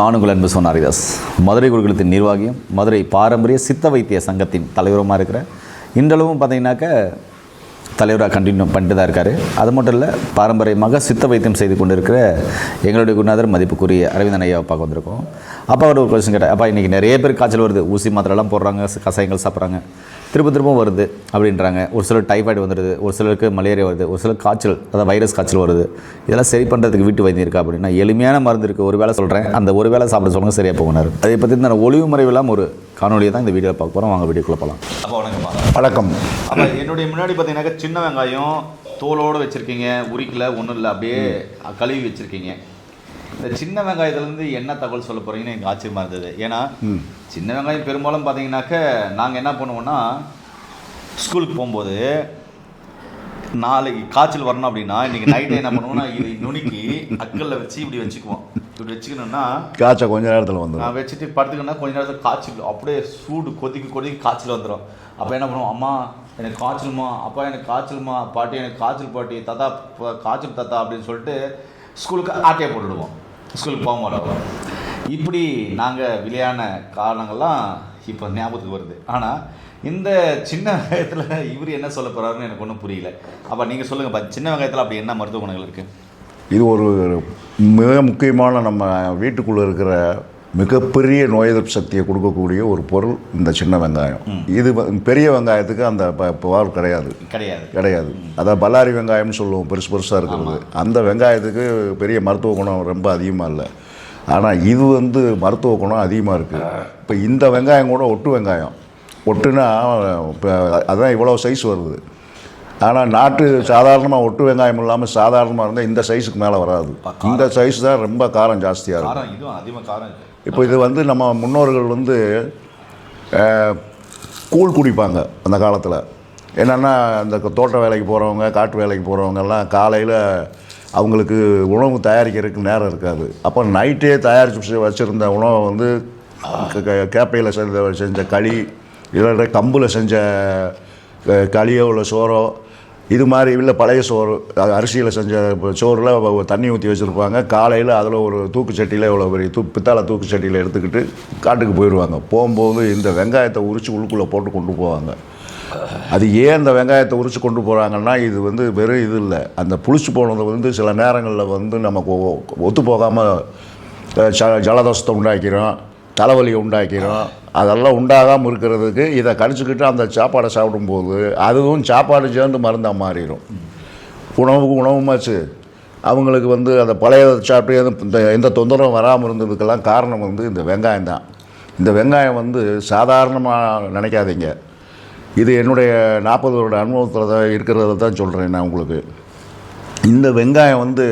நானுங்கள் அன்பு சொன்ன மதுரை குருகுலத்தின் நிர்வாகியும் மதுரை பாரம்பரிய சித்த வைத்திய சங்கத்தின் தலைவருமாக இருக்கிற இன்றளவும் பார்த்தீங்கன்னாக்க தலைவராக கண்டினியூ பண்ணிட்டு தான் இருக்கார். அது மட்டும் இல்லை பாரம்பரியமாக சித்த வைத்தியம் செய்து கொண்டு இருக்கிற எங்களுடைய குருநாதர் மதிப்புக்குரிய அரவிந்தன் ஐயாவை பார்க்க வந்திருக்கோம். அப்பா அவர் ஒரு கொஸ்டின் கேட்டார் அப்பா இன்றைக்கி நிறைய பேர் காய்ச்சல் வருது. ஊசி மாத்திரைலாம் போடுறாங்க கசாயங்கள் சாப்பிட்றாங்க. திரும்ப திரும்ப வருது அப்படின்றாங்க. ஒரு சிலர் டைஃபாய்டு வந்துடுது ஒரு சிலருக்கு மலேரியா வருது ஒரு சிலர் காய்ச்சல் அதாவது வைரஸ் காய்ச்சல் வருது. இதெல்லாம் சரி பண்ணுறதுக்கு வீட்டு வைத்தியம் இருக்கா அப்படின்னா எளிமையான மருந்து இருக்குது ஒரு வேளை சொல்கிறேன் அந்த ஒரு வேளை சாப்பிட சொல்லுங்க சரியாக போகணும் அதை பற்றி இந்த ஒளிவு மறைவிலாம் ஒரு காணொலியை தான் இந்த வீடியோவில் பார்க்க போகிறோம் வாங்க வீடியோக்குள்ளே போகலாம் அப்போ வணக்கம்ப்பா. வணக்கம். அப்போ என்னுடைய முன்னாடி பார்த்தீங்கன்னாக்கா சின்ன வெங்காயம் தோலோடு வச்சுருக்கீங்க உரிக்கல ஒன்றும் இல்லை அப்படியே கழுவி வச்சுருக்கீங்க. இந்த சின்ன வெங்காயத்துலேருந்து என்ன தகவல் சொல்ல போகிறீங்கன்னு எனக்கு ஆச்சரியமாக இருந்தது. ஏன்னா சின்ன வெங்காயம் பெரும்பாலும் பார்த்தீங்கன்னாக்க நாங்கள் என்ன பண்ணுவோம்னா ஸ்கூலுக்கு போகும்போது நாளைக்கு காய்ச்சல் வரணும் அப்படின்னா இன்னைக்கு நைட்டு என்ன பண்ணுவோம்னா இது நுணுக்கி அக்கல்ல வச்சு இப்படி வச்சுக்குவோம். இப்படி வச்சுக்கணும்னா காய்ச்சல் கொஞ்ச நேரத்தில் வந்துடும் நான் வச்சுட்டு படுத்துக்கணும்னா கொஞ்ச நேரத்தில் காய்ச்சல் அப்படியே சூடு கொதிக்க கொதிக்க காய்ச்சல் வந்துடும் அப்போ என்ன பண்ணுவோம்? அம்மா எனக்கு காய்ச்சலுமா? அப்பா எனக்கு காய்ச்சலுமா? பாட்டி எனக்கு காய்ச்சல் பாட்டி தாத்தா காய்ச்சல் தாத்தா அப்படின்னு சொல்லிட்டு ஸ்கூலுக்கு ஆட்டையை போட்டுடுவோம். ஸ்கூலுக்கு போக மாட்டோம் இப்படி நாங்கள் விளையாடின காரணங்கள்லாம் இப்போ ஞாபகத்துக்கு வருது. ஆனால் இந்த சின்ன வெங்காயத்தில் இவர் என்ன சொல்ல போகிறாருன்னு எனக்கு ஒன்றும் புரியல. அப்போ நீங்கள் சொல்லுங்கப்பா சின்ன வெங்காயத்தில் அப்படி என்ன மருத்துவ குணங்கள் இருக்குது இது ஒரு மிக முக்கியமான நம்ம வீட்டுக்குள்ளே இருக்கிற மிகப்பெரிய நோய் எதிர்ப்பு சக்தியை கொடுக்கக்கூடிய ஒரு பொருள் இந்த சின்ன வெங்காயம். இது பெரிய வெங்காயத்துக்கு அந்த பவர் கிடையாது. கிடையாது. கிடையாது. அதான் பல்லாரி வெங்காயம்னு சொல்லுவோம் பெருசு பெருசாக இருக்கிறது. அந்த வெங்காயத்துக்கு பெரிய மருத்துவ குணம் ரொம்ப அதிகமாக இல்லை. ஆனால் இது வந்து மருத்துவ குணம் அதிகமாக இருக்குது இப்போ இந்த வெங்காயம் கூட ஒட்டு வெங்காயம். ஒட்டுனா இப்போ அதான் இவ்வளோ சைஸ் வருது. ஆனால் நாட்டு சாதாரணமாக ஒட்டு வெங்காயம் இல்லாமல் சாதாரணமாக இருந்தால் இந்த சைஸுக்கு மேலே வராது. இந்த சைஸ் தான் ரொம்ப காரம் ஜாஸ்தியாக இருக்கும் இப்போ இது வந்து நம்ம முன்னோர்கள் வந்து கூழ் குடிப்பாங்க அந்த காலத்தில். என்னென்னா அந்த தோட்ட வேலைக்கு போகிறவங்க காட்டு வேலைக்கு போகிறவங்கெல்லாம் காலையில் அவங்களுக்கு உணவு தயாரிக்கிறதுக்கு நேரம் இருக்காது. அப்போ நைட்டே தயாரித்து வச்சுருந்த உணவை வந்து கேப்பையில் செஞ்ச செஞ்ச களி இல்லை கம்பில் செஞ்ச களியோ இல்லை சோறோ இது மாதிரி இல்லை பழைய சோறு அது அரிசியில் செஞ்ச சோறில் தண்ணி ஊற்றி வச்சுருப்பாங்க. காலையில் அதில் ஒரு தூக்குச்சட்டியில் இவ்வளோ பெரிய தூ பித்தாளை தூக்குச்சட்டியில் எடுத்துக்கிட்டு காட்டுக்கு போயிடுவாங்க. போகும்போது இந்த வெங்காயத்தை உரித்து உள்ளுக்குள்ளே போட்டு கொண்டு போவாங்க. அது ஏன் இந்த வெங்காயத்தை உரித்து கொண்டு போகிறாங்கன்னா இது வந்து வெறும் இது இல்லை. அந்த புளிச்சு போனது வந்து சில நேரங்களில் வந்து நமக்கு ஒ- ஒத்து போகாமல் ஜலதோஷத்தை உண்டாக்கிறோம் தலைவலியை உண்டாக்கிடும் அதெல்லாம் உண்டாகாமல் இருக்கிறதுக்கு இதை கடிச்சிக்கிட்டு அந்த சாப்பாடை சாப்பிடும்போது அதுவும் சாப்பாடு சேர்ந்து மருந்தாக மாறிடும். உணவுக்கு உணவுமாச்சு அவங்களுக்கு வந்து அந்த பழைய சாப்பிட்டு இந்த எந்த தொந்தரவும் வராமல் இருந்ததுக்கெல்லாம் காரணம் வந்து இந்த வெங்காயம் தான். இந்த வெங்காயம் வந்து சாதாரணமாக நினைக்காதீங்க. இது என்னுடைய நாற்பது வருட அனுபவத்தில் தான் இருக்கிறத தான் சொல்கிறேன் நான் உங்களுக்கு. இந்த வெங்காயம் வந்து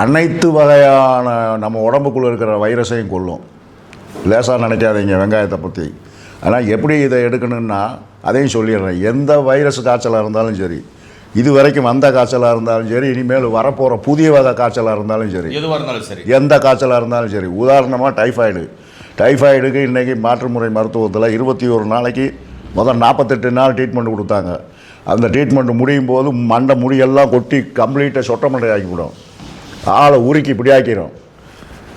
அனைத்து வகையான நம்ம உடம்புக்குள்ளே இருக்கிற வைரஸையும் கொல்லும். லேசாக நினைக்காதீங்க வெங்காயத்தை பற்றி ஆனால் எப்படி இதை எடுக்கணும்னா அதையும் சொல்லிடுறேன். எந்த வைரஸ் காய்ச்சலாக இருந்தாலும் சரி இது வரைக்கும் வந்த காய்ச்சலாக இருந்தாலும் சரி இனிமேல் வரப்போகிற புதிய வகை காய்ச்சலாக இருந்தாலும் சரி எதுவாக இருந்தாலும் சரி. எந்த காய்ச்சலாக இருந்தாலும் சரி உதாரணமாக டைஃபாய்டு. டைஃபாய்டுக்கு இன்றைக்கி மாற்றுமுறை மருத்துவத்தில் இருபத்தி ஒரு நாளைக்கு முதல் நாற்பத்தெட்டு நாள் ட்ரீட்மெண்ட் கொடுத்தாங்க. அந்த ட்ரீட்மெண்ட் முடியும் போது மண்டை முடியெல்லாம் கொட்டி கம்ப்ளீட்டாக சொட்ட மண்டை ஆக்கிவிடும் ஆளை உருக்கி இப்படி ஆக்கிடும்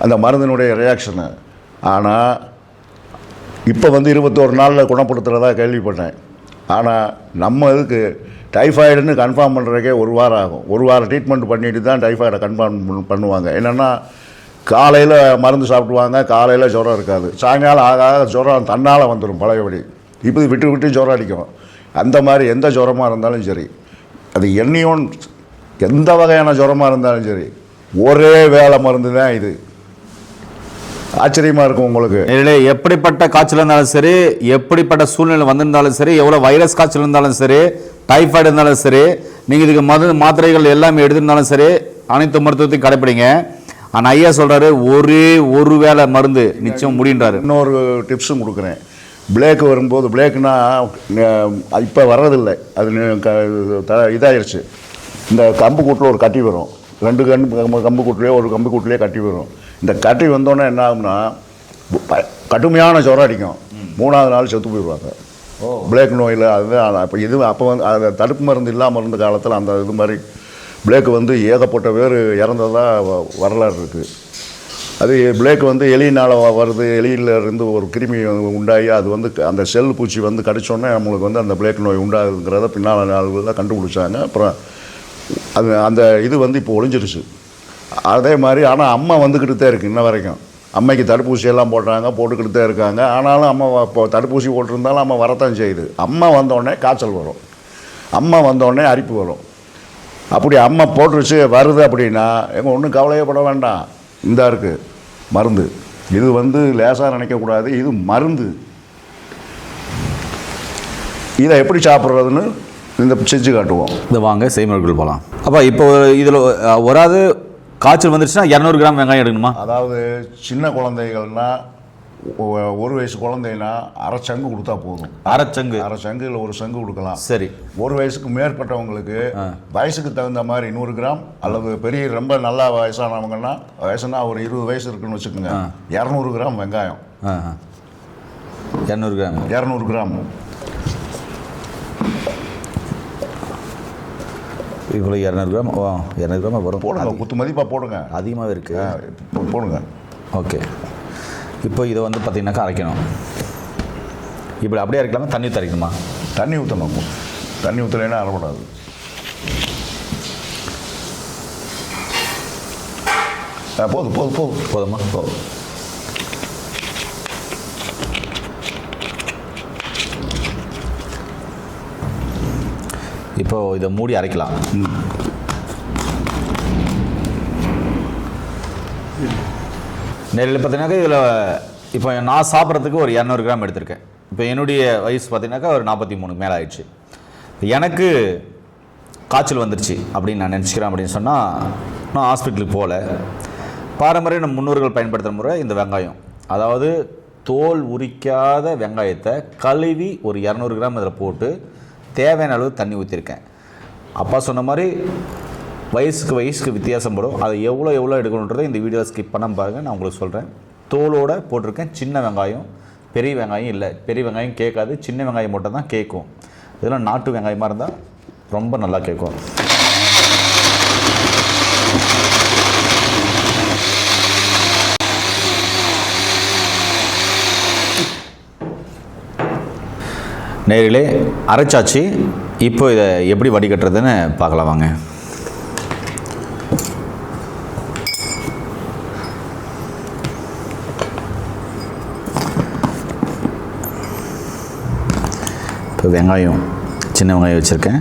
அந்த மருந்தினுடைய ரியாக்ஷனு ஆனால் இப்போ வந்து இருபத்தோரு நாளில் குணப்படுத்துகிறதா கேள்விப்பட்டேன். ஆனால் நம்ம இதுக்கு டைஃபாய்டுன்னு கன்ஃபார்ம் பண்ணுறதுக்கே ஒரு வாரம் ஆகும். ஒரு வாரம் ட்ரீட்மெண்ட் பண்ணிட்டு தான் டைஃபாய்டை கன்ஃபார்ம் பண்ணுவாங்க. என்னென்னா காலையில் மருந்து சாப்பிடுவாங்க காலையில் ஜுரம் இருக்காது. சாயங்காலம் ஆக ஆக ஜுரம் தன்னால் வந்துடும் பழையபடி. இப்போ விட்டு விட்டு ஜுரம் அடிக்கும். அந்த மாதிரி எந்த ஜுரமாக இருந்தாலும் சரி. அது என்னையும் எந்த வகையான ஜுரமாக இருந்தாலும் சரி. ஒரே வேலை மருந்து தான் இது. ஆச்சரியமாக இருக்கும் உங்களுக்கு. நேரிலே எப்படிப்பட்ட காய்ச்சல் இருந்தாலும் சரி எப்படிப்பட்ட சூழ்நிலை வந்திருந்தாலும் சரி எவ்வளோ வைரஸ் காய்ச்சல் இருந்தாலும் சரி டைஃபாய்டு இருந்தாலும் சரி நீங்கள் இதுக்கு மருந்து மாத்திரைகள் எல்லாமே எடுத்திருந்தாலும் சரி அனைத்து மருத்துவத்தையும் கடைப்பிடிங்க. ஆனால் ஐயா சொல்றாரு ஒரே ஒரு வேளை மருந்து நிச்சயம் முடின்றாரு இன்னொரு டிப்ஸும் கொடுக்குறேன். பிளேக்கு வரும்போது பிளேக்குனா இப்போ வர்றதில்லை. அது இதாயிருச்சு. இந்த கம்பு கூட்டில் ஒரு கட்டி வரும். ரெண்டு கம்பு கம்பு- கூட்டிலே ஒரு கம்பு கூட்டிலே கட்டி வரும் இந்த கட்டி வந்தோடனே என்ன ஆகும்னா கடுமையான ஜுரம் அடிக்கும். மூணாவது நாள் செத்து போயிடுவாங்க. பிளேக் நோயில் அதுதான் அப்போ இது அப்போ வந்து அது தடுப்பு மருந்து இல்லாமல் இருந்த காலத்தில் அந்த இது மாதிரி பிளேக்கு வந்து ஏகப்பட்ட பேர் இறந்ததா வ- வரலாறு இருக்குது அது பிளேக் வந்து எலியினால் வருது எலியில இருந்து ஒரு கிருமி உண்டாகி அது வந்து அந்த செல் பூச்சி வந்து கடிச்சோடனே நம்மளுக்கு வந்து அந்த பிளேக் நோய் உண்டாகுதுங்கிறத பின்னால் நாள்களில் கண்டுபிடிச்சாங்க. அப்புறம் அது அந்த இது வந்து இப்போ ஒழிஞ்சிருச்சு அதே மாதிரி ஆனால் அம்மா வந்துக்கிட்டு தான் இருக்குது இன்ன வரைக்கும். அம்மைக்கு தடுப்பூசி எல்லாம் போட்டாங்க போட்டுக்கிட்டு தான் இருக்காங்க. ஆனாலும் அம்மா இப்போ தடுப்பூசி போட்டிருந்தாலும் அம்மா வரத்தான் செய்யுது. அம்மா வந்தோடனே காய்ச்சல் வரும். அம்மா வந்தோடனே அரிப்பு வரும். அப்படி அம்மா போட்டுருச்சு வருது அப்படின்னா எங்கள் ஒன்றும் கவலையப்பட வேண்டாம். இந்தா இருக்குது மருந்து. இது வந்து லேசாக நினைக்கக்கூடாது இது மருந்து. இதை எப்படி சாப்பிட்றதுன்னு இந்த செஞ்சு காட்டுவோம். இந்த வாங்க செய்முறைகள் போகலாம் அப்போ இப்போ இதில் வராது காய்ச்சல் வந்துருச்சுன்னா இரநூறு கிராம் வெங்காயம் எடுக்கணுமா? அதாவது சின்ன குழந்தைகள்னா ஒரு வயசு குழந்தைனா அரை சங்கு கொடுத்தா போதும். அரைச்சங்கு அரை சங்கு இல்லை ஒரு சங்கு கொடுக்கலாம். சரி. ஒரு வயசுக்கு மேற்பட்டவங்களுக்கு வயசுக்கு தகுந்த மாதிரி நூறு கிராம் அல்லது பெரிய ரொம்ப நல்லா வயசானவங்கன்னா வயசுனா ஒரு இருபது வயசு இருக்குன்னு வச்சுக்கோங்க. இரநூறு கிராம் வெங்காயம். இரநூறு கிராம். இரநூறு கிராம். இவ்வளோ இரநூறு கிராம் ஓ இரநூறு கிராம் வரும். போடுங்க குத்து மதிப்பாக போடுங்க. அதிகமாகவே இருக்குது போடுங்க. ஓகே. இப்போ இதை வந்து பார்த்தீங்கன்னாக்கா அரைக்கணும். இப்படி அப்படியே அரைக்கலாமா? தண்ணி ஊத்தி அரைக்கணுமா? தண்ணி ஊற்றணும் தண்ணி ஊற்றலைன்னா அறப்படாது ஆ, போதும் போதும் போதும். போதுமா? போதும். இப்போ இதை மூடி அரைக்கலாம். நேரில் பார்த்தீங்கன்னாக்கா இதில் இப்போ நான் சாப்பிட்றதுக்கு ஒரு இரநூறு கிராம் எடுத்திருக்கேன். இப்போ என்னுடைய வயசு பார்த்தீங்கன்னாக்கா ஒரு நாற்பத்தி மூணு மேலே ஆயிடுச்சு எனக்கு காய்ச்சல் வந்துருச்சு அப்படின்னு நான் நினச்சிக்கிறேன் அப்படின்னு சொன்னால் நான் ஹாஸ்பிட்டலுக்கு போகல. பாரம்பரிய நம்ம முன்னோர்கள் பயன்படுத்துகிற முறை இந்த வெங்காயம். அதாவது தோல் உரிக்காத வெங்காயத்தை கழுவி ஒரு இரநூறு கிராம் இதில் போட்டு தேவையான அளவு தண்ணி ஊற்றிருக்கேன் அப்பா சொன்ன மாதிரி வயசுக்கு வயசுக்கு வித்தியாசம் படும். அதை எவ்வளோ எவ்வளோ எடுக்கணுன்றதை இந்த வீடியோ ஸ்கிப் பண்ணாம பாருங்கள் நான் உங்களுக்கு சொல்கிறேன் தோலோடு போட்டிருக்கேன். சின்ன வெங்காயம் பெரிய வெங்காயம் இல்லை. பெரிய வெங்காயம் கேட்காது. சின்ன வெங்காயம் மட்டும் தான் கேட்கும். இதெல்லாம் நாட்டு வெங்காயமாக இருந்தால் ரொம்ப நல்லா கேட்கும். நேரிலே அரைச்சாச்சு. இப்போ இதை எப்படி வடிகட்டுறதுன்னு பார்க்கலாம் வாங்க. இப்போ வெங்காயம் சின்ன வெங்காயம் வச்சுருக்கேன்.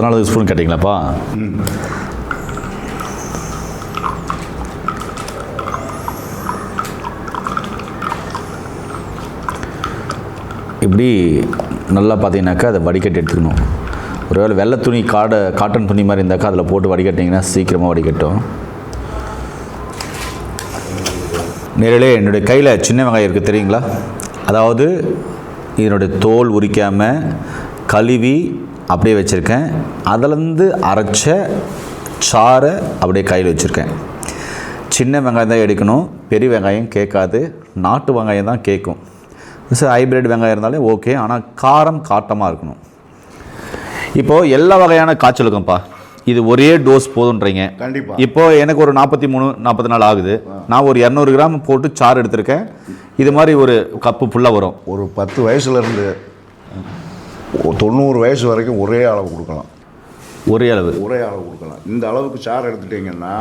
பதினாலு ஸ்பூன் கேட்டிங்களாப்பா? இப்படி நல்லா பார்த்தீங்கன்னாக்கா அதை வடிகட்டி எடுத்துக்கணும். ஒருவேளை வெள்ளை துணி காட காட்டன் துணி மாதிரி இருந்தாக்கா அதில் போட்டு வடிகட்டிங்கன்னா சீக்கிரமாக வடிகட்டும். நேரிலே என்னுடைய கையில் சின்ன வெங்காயம் இருக்குது தெரியுங்களா? அதாவது இதனுடைய தோல் உரிக்காமல் கழுவி அப்படியே வச்சுருக்கேன். அதிலேருந்து அரைச்ச சாறை அப்படியே கையில் வச்சுருக்கேன். சின்ன வெங்காயம் தான் எடுக்கணும். பெரிய வெங்காயம் கேட்காது. நாட்டு வெங்காயம் தான் கேட்கும். சார் ஹைப்ரிட் வெங்காயம் இருந்தாலே ஓகே ஆனால் காரம் காட்டமாக இருக்கணும். இப்போது எல்லா வகையான காய்ச்சலுக்கும்ப்பா இது ஒரே டோஸ் போதுன்றீங்க கண்டிப்பா. இப்போ எனக்கு ஒரு நாற்பத்தி மூணு நாற்பத்தி நாலு ஆகுது. நான் ஒரு இரநூறு கிராம் போட்டு சாறு எடுத்திருக்கேன். இது மாதிரி ஒரு கப்பு ஃபுல்லாக வரும். ஒரு பத்து வயசுலேருந்து தொண்ணூறு வயசு வரைக்கும் ஒரே அளவு கொடுக்கலாம். ஒரே அளவு. ஒரே அளவு கொடுக்கலாம். இந்த அளவுக்கு சாறு எடுத்துட்டீங்கன்னா.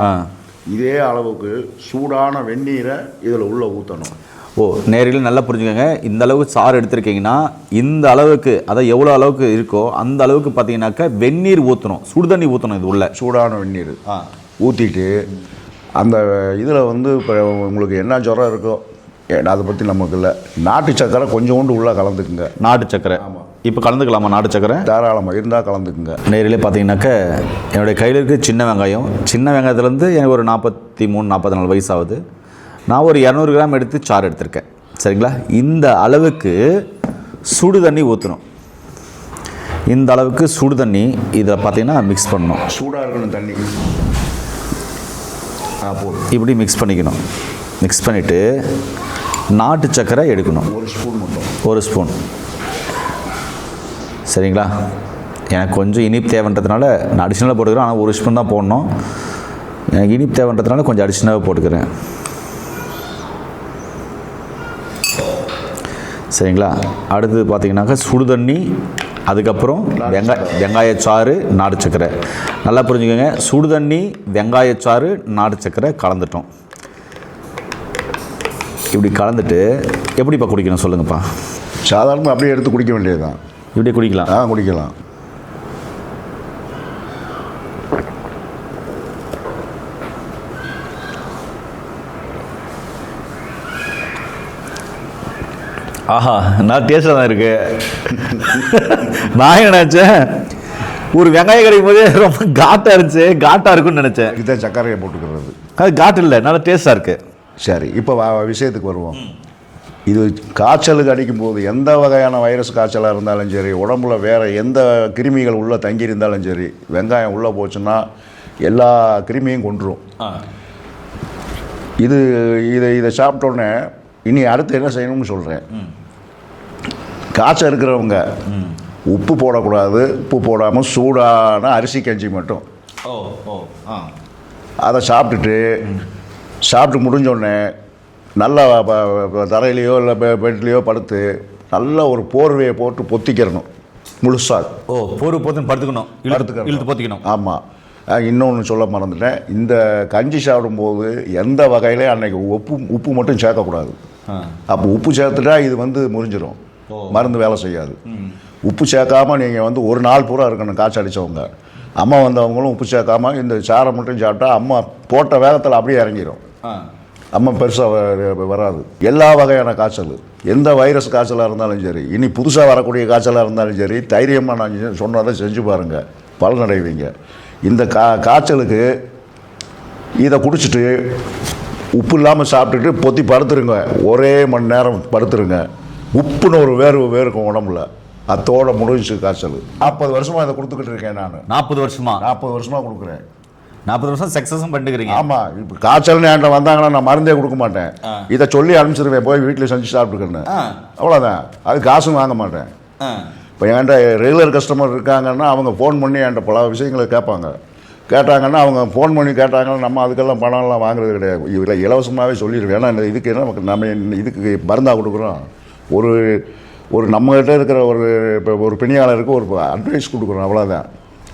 இதே அளவுக்கு சூடான வெந்நீரை இதில் உள்ள ஊற்றணும் ஓ நேரில் நல்லா புரிஞ்சுக்கோங்க. இந்த அளவுக்கு சாறு எடுத்திருக்கீங்கன்னா இந்த அளவுக்கு அதாவது எவ்வளோ அளவுக்கு இருக்கோ அந்த அளவுக்கு பார்த்தீங்கன்னாக்கா வெந்நீர் ஊற்றணும் சுடுதண்ணி ஊற்றணும் இது உள்ள. சூடான வெந்நீர் ஆ. ஊற்றிட்டு அந்த இதில் வந்து இப்போ உங்களுக்கு என்ன ஜுரம் இருக்கோ அதை பற்றி நமக்கு இல்லை. நாட்டு சக்கரை கொஞ்சோண்டு உள்ளே கலந்துக்குங்க. நாட்டு சக்கரை. இப்போ கலந்துக்கலாமா நாட்டு சக்கரை? தாராளமாக இருந்தால் கலந்துக்குங்க. நேரிலே பார்த்தீங்கன்னாக்கா என்னுடைய கையில் இருக்க சின்ன வெங்காயம். சின்ன வெங்காயத்துலேருந்து எனக்கு ஒரு நாற்பத்தி மூணு நாற்பத்தி நாலு வயசு ஆகுது நான் ஒரு இரநூறு கிராம் எடுத்து சாறு எடுத்திருக்கேன். சரிங்களா? இந்த அளவுக்கு சுடு தண்ணி ஊற்றணும் இந்த அளவுக்கு சுடு தண்ணி இதில் பார்த்தீங்கன்னா மிக்ஸ் பண்ணணும். சூடாக இருக்கணும் தண்ணி. இப்படி மிக்ஸ் பண்ணிக்கணும். மிக்ஸ் பண்ணிவிட்டு நாட்டு சர்க்கரை எடுக்கணும். ஒரு ஸ்பூன் மட்டும். ஒரு ஸ்பூன். சரிங்களா? எனக்கு கொஞ்சம் இனிப்பு தேவைன்றதுனால நான் அடிஷ்னலாக போட்டுக்கிறேன். ஆனால் ஒரு ஸ்பூன் தான் போடணும். எனக்கு இனிப்பு தேவைன்றதுனால கொஞ்சம் அடிஷ்னலாக போட்டுக்கிறேன். சரிங்களா? அடுத்தது பார்த்தீங்கன்னாக்கா சுடு தண்ணி அதுக்கப்புறம் வெங்காய வெங்காயச்சாறு நாடு சக்கரை. நல்லா புரிஞ்சுக்கோங்க. சுடு தண்ணி வெங்காயச்சாறு நாடு சக்கரை கலந்துட்டோம். இப்படி கலந்துட்டு எப்படிப்பா குடிக்கணும் சொல்லுங்கப்பா? சாதாரணமாக அப்படியே எடுத்து குடிக்க வேண்டியது தான் இப்படி குடிக்கலாம். ஆ குடிக்கலாம். ஆஹா நான் டேஸ்ட்டாக தான் இருக்கு. நான் என்ன நினச்சேன்? ஒரு வெங்காயம் கிடைக்கும் போதே ரொம்ப காட்டாக இருந்துச்சு காட்டாக இருக்குன்னு நினச்சேன். இதுதான் சர்க்கரையை போட்டுக்கிறது. அது காட்டு இல்லை நல்லா டேஸ்ட்டாக இருக்கு. சரி இப்போ விஷயத்துக்கு வருவோம். இது காய்ச்சலுக்கு அடிக்கும்போது எந்த வகையான வைரஸ் காய்ச்சலாக இருந்தாலும் சரி உடம்புல வேறு எந்த கிருமிகள் உள்ளே தங்கியிருந்தாலும் சரி வெங்காயம் உள்ளே போச்சுன்னா எல்லா கிருமியும் கொண்டுரும் இது இதை இதை சாப்பிட்டோன்னே இனி அடுத்து என்ன செய்யணும்னு சொல்கிறேன் காய்ச்சல் இருக்கிறவங்க உப்பு போடக்கூடாது. உப்பு போடாமல் சூடான அரிசி கஞ்சி மட்டும். ஓ ஓ ஆ. அதை சாப்பிட்டுட்டு சாப்பிட்டு முடிஞ்சோடனே நல்லா தரையிலையோ இல்லை பெட்லேயோ படுத்து நல்ல ஒரு போர்வையை போட்டு பொத்திக்கிறணும். முழுசாக ஓ பொறு போத்துன்னு படுத்துக்கணும். இழுத்து படுத்துக்கணும். இழுத்து போத்திக்கணும். ஆமாம் இன்னொன்று சொல்ல மறந்துட்டேன். இந்த கஞ்சி சாப்பிடும்போது எந்த வகையிலையும் அன்னைக்கு உப்பு உப்பு மட்டும் சேர்க்கக்கூடாது. அப்போ உப்பு சேர்த்துட்டா இது வந்து முறிஞ்சிடும். மருந்து வேலை செய்யாது. உப்பு சேர்க்காம நீங்கள் வந்து ஒரு நாள் பூரா இருக்கணும் காய்ச்சல் அடித்தவங்க அம்மா வந்தவங்களும் உப்பு சேர்க்காம இந்த சாரை மட்டும் சாப்பிட்டா அம்மா போட்ட வேகத்தில் அப்படியே இறங்கிடும் அம்மா பெருசாக வராது. எல்லா வகையான காய்ச்சல். எந்த வைரஸ் காய்ச்சலாக இருந்தாலும் சரி இனி புதுசாக வரக்கூடிய காய்ச்சலாக இருந்தாலும் சரி தைரியமாக நான் சொன்னதை செஞ்சு பாருங்கள் பலனடைவீங்க. இந்த கா காய்ச்சலுக்கு இதை குடிச்சிட்டு உப்பு இல்லாமல் சாப்பிட்டுட்டு பொத்தி படுத்துருங்க. ஒரே மணி நேரம் படுத்துருங்க. உப்புன்னு ஒரு வேர்வு வேர்க்கும் உடம்புல. அத்தோட முடிஞ்சுச்சு காய்ச்சல். நாற்பது வருஷமாக இதை கொடுத்துக்கிட்டு இருக்கேன் நான். நாற்பது வருஷமா? நாற்பது வருஷமாக கொடுக்குறேன். நாற்பது வருஷம் சக்ஸஸும் பண்ணிக்கிறீங்க ஆமாம் இப்போ காய்ச்சல்னு என்கிட்ட வந்தாங்கன்னா நான் மருந்தே கொடுக்க மாட்டேன். இதை சொல்லி அனுப்பிச்சிருவேன் போய் வீட்டில் செஞ்சு சாப்பிட்டுக்கன்னு அவ்வளோதான் அது காசும் வாங்க மாட்டேன். இப்போ என்கிட்ட ரெகுலர் கஸ்டமர் இருக்காங்கன்னா அவங்க ஃபோன் பண்ணி என்கிட்ட பல விஷயங்களை கேட்பாங்க. கேட்டாங்கன்னா அவங்க ஃபோன் பண்ணி கேட்டாங்கன்னா நம்ம அதுக்கெல்லாம் பணம்லாம் வாங்குறது கிடையாது. இதில் இலவசமாகவே சொல்லிடுவேன். ஏன்னா இந்த இதுக்கு என்ன நமக்கு நம்ம இதுக்கு மருந்தாக கொடுக்குறோம். ஒரு ஒரு நம்மகிட்ட இருக்கிற ஒரு இப்போ ஒரு பிணியாளருக்கு ஒரு அட்வைஸ் கொடுக்குறோம் அவ்வளோதான்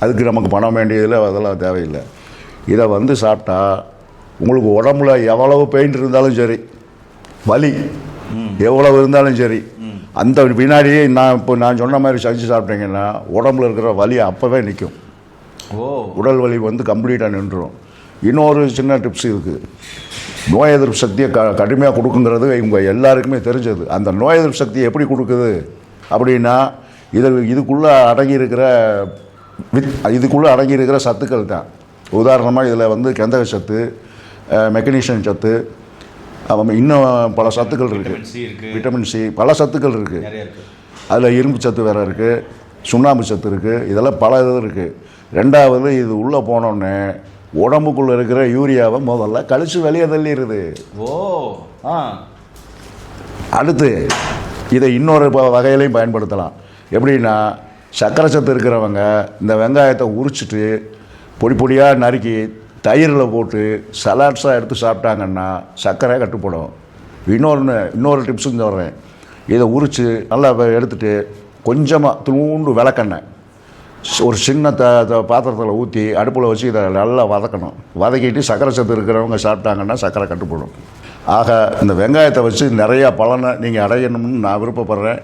அதுக்கு நமக்கு பணம் வேண்டியதில்லை அதெல்லாம் தேவையில்லை. இதை வந்து சாப்பிட்டா உங்களுக்கு உடம்புல எவ்வளவு பெயின் இருந்தாலும் சரி வலி எவ்வளவு இருந்தாலும் சரி அந்த வினாடியே நான் இப்போ நான் சொன்ன மாதிரி செஞ்சு சாப்பிட்டீங்கன்னா உடம்புல இருக்கிற வலி அப்போவே நிற்கும் ஓ. உடல் வலி வந்து கம்ப்ளீட்டாக நின்றுடும் இன்னொரு சின்ன டிப்ஸ் இருக்குது நோய் எதிர்ப்பு சக்தியை க கடுமையாக கொடுக்குங்கிறது இவங்க எல்லாருக்குமே தெரிஞ்சது. அந்த நோய் எதிர்ப்பு சக்தியை எப்படி கொடுக்குது அப்படின்னா இது இதுக்குள்ளே அடங்கி இருக்கிற வித் இதுக்குள்ளே அடங்கி இருக்கிற சத்துக்கள் தான். உதாரணமாக இதில் வந்து கந்தக சத்து மெக்கனீஷியன் சத்து இன்னும் பல சத்துக்கள் இருக்குது விட்டமின் சி பல சத்துக்கள் இருக்குது அதில் இரும்பு சத்து வேறு இருக்குது சுண்ணாம்பு சத்து இருக்குது இதெல்லாம் பல இது இருக்குது ரெண்டாவது இது உள்ளே போனோடனே உடம்புக்குள்ளே இருக்கிற யூரியாவை முதல்ல கழிச்சு வெளியே தள்ளிடுது. ஓ ஆ. அடுத்து இதை இன்னொரு வகையிலையும் பயன்படுத்தலாம். எப்படின்னா சக்கரை சத்து இருக்கிறவங்க இந்த வெங்காயத்தை உரிச்சிட்டு பொடி பொடியாக நறுக்கி தயிரில் போட்டு சலாட்ஸாக எடுத்து சாப்பிட்டாங்கன்னா சர்க்கரை கட்டுப்படும். இன்னொன்று இன்னொரு டிப்ஸும் சொல்கிறேன் இதை உரித்து நல்லா எடுத்துகிட்டு எடுத்துட்டு கொஞ்சமாக தூண்டு விளக்கெண்ணெய். ஒரு சின்ன த த- பாத்திரத்தில் ஊற்றி அடுப்பில் வச்சு இதை நல்லா வதக்கணும். வதக்கிட்டு சக்கரை சத்து இருக்கிறவங்க சாப்பிட்டாங்கன்னா சக்கரை கட்டுப்படும். ஆக இந்த வெங்காயத்தை வச்சு நிறையா பலனை நீங்கள் அடையணும்னு நான் விருப்பப்படுறேன்.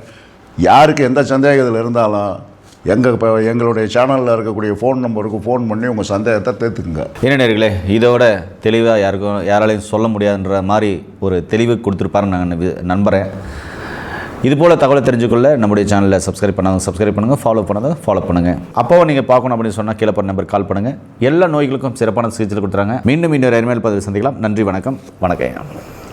யாருக்கு எந்த சந்தேகத்தில் இருந்தாலும் எங்கள் இப்போ எங்களுடைய சேனலில் இருக்கக்கூடிய ஃபோன் நம்பருக்கு ஃபோன் பண்ணி உங்கள் சந்தேகத்தை தீர்த்துக்குங்க. என்ன நேர்களே இதோட தெளிவாக யாருக்கும் யாராலையும் சொல்ல முடியாதுன்ற மாதிரி ஒரு தெளிவு கொடுத்துருப்பாருன்னு நான் நம்பி- நம்புகிறேன் இது போல் தகவலை தெரிஞ்சுக்கொள்ள நம்முடைய சேனலில் சப்ஸ்கிரைப் பண்ணாங்க சப்ஸ்கிரைப் பண்ணுங்கள் ஃபாலோ பண்ணாத ஃபாலோ பண்ணுங்கள் அப்போவும் நீங்கள் பார்க்கணும் அப்படின்னு சொன்னால் கீழே பண்ண நம்பர் கால் பண்ணுங்கள் எல்லா நோய்களுக்கும் சிறப்பான சிகிச்சை கொடுத்துறாங்க. மீண்டும் இன்னொரு அருமையில் பதிவு சந்திக்கலாம். நன்றி வணக்கம். வணக்கம்